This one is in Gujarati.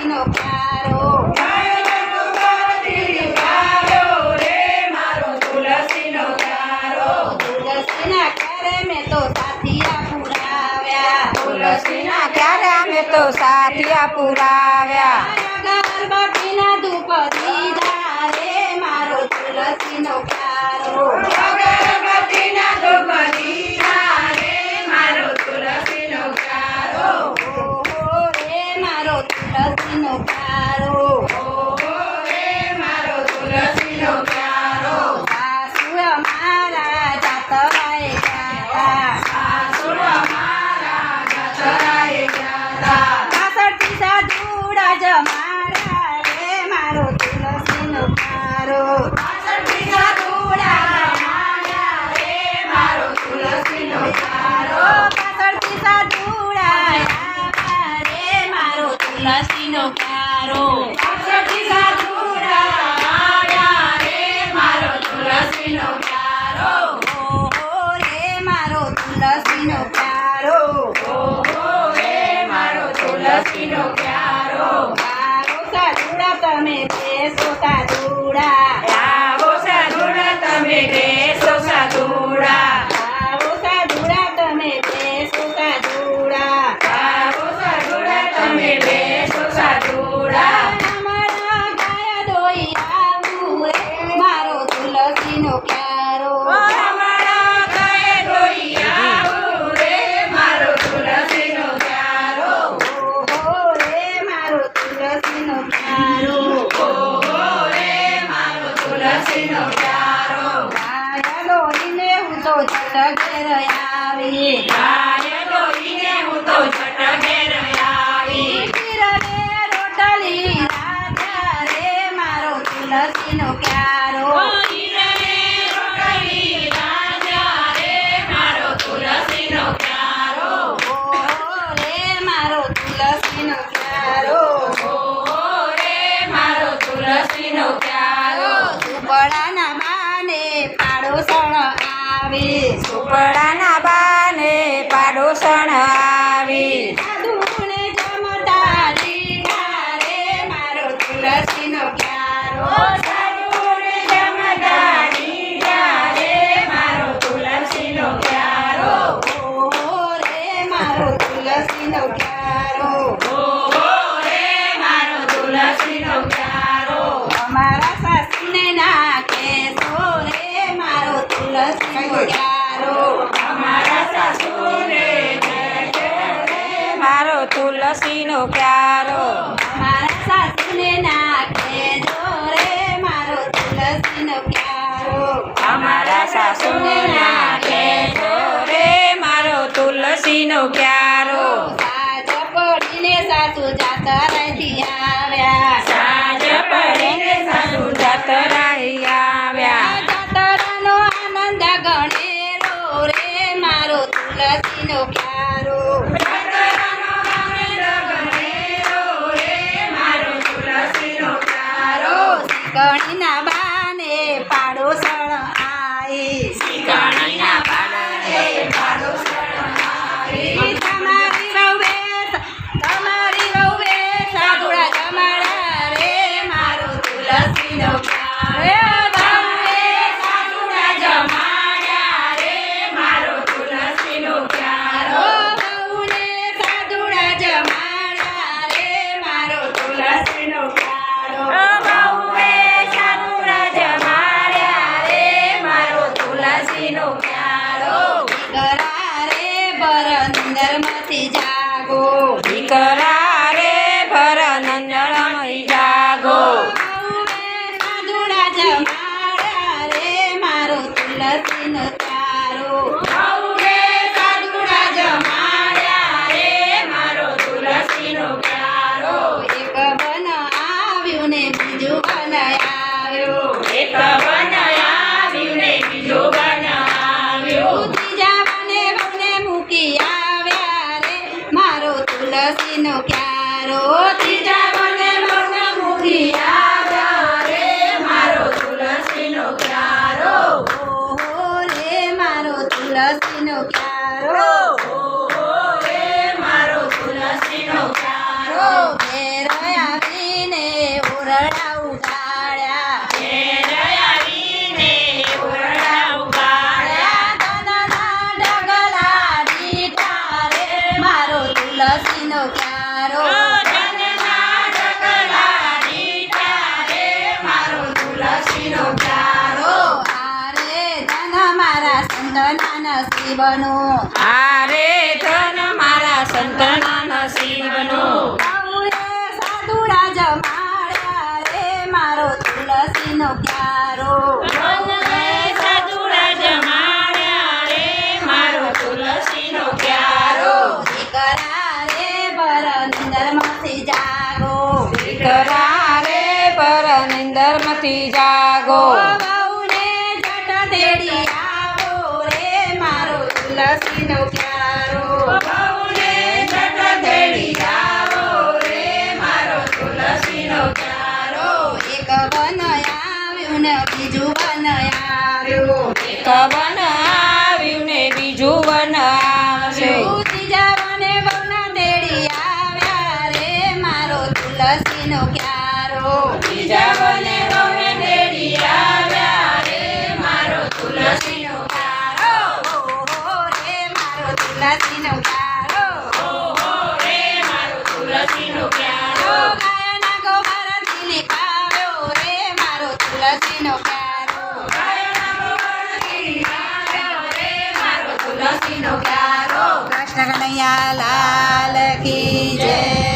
માટીનો પ્યારો. તુલસીના ક્યારે અમે તો સાથિયા પુરાવ્યા. ગણપતિના ધૂપ દીધા રે મારો તુલસીનો પ્યારો. જાય ડોઈને હું તો છટકે રયાવી પીરને રોટલી રાજા મારો તુલસીનો ક્યારો સુપડાના માને પાડોસણ આવે રસીનો ક્યારો નિંદરમાંથી જાગો. દીકરા મારો તુલસીનો ચારો હારે ધન મારા સંત ના નસીબનું આ માંથી જાગો. વહુને જટ તેડી આવો રે મારો તુલસીનો ક્યારો. વહુને જટ તેડી આવો રે મારો તુલસીનો ક્યારો. એક વન આવ્યું ને બીજું વન આવ્યું. એક señalar.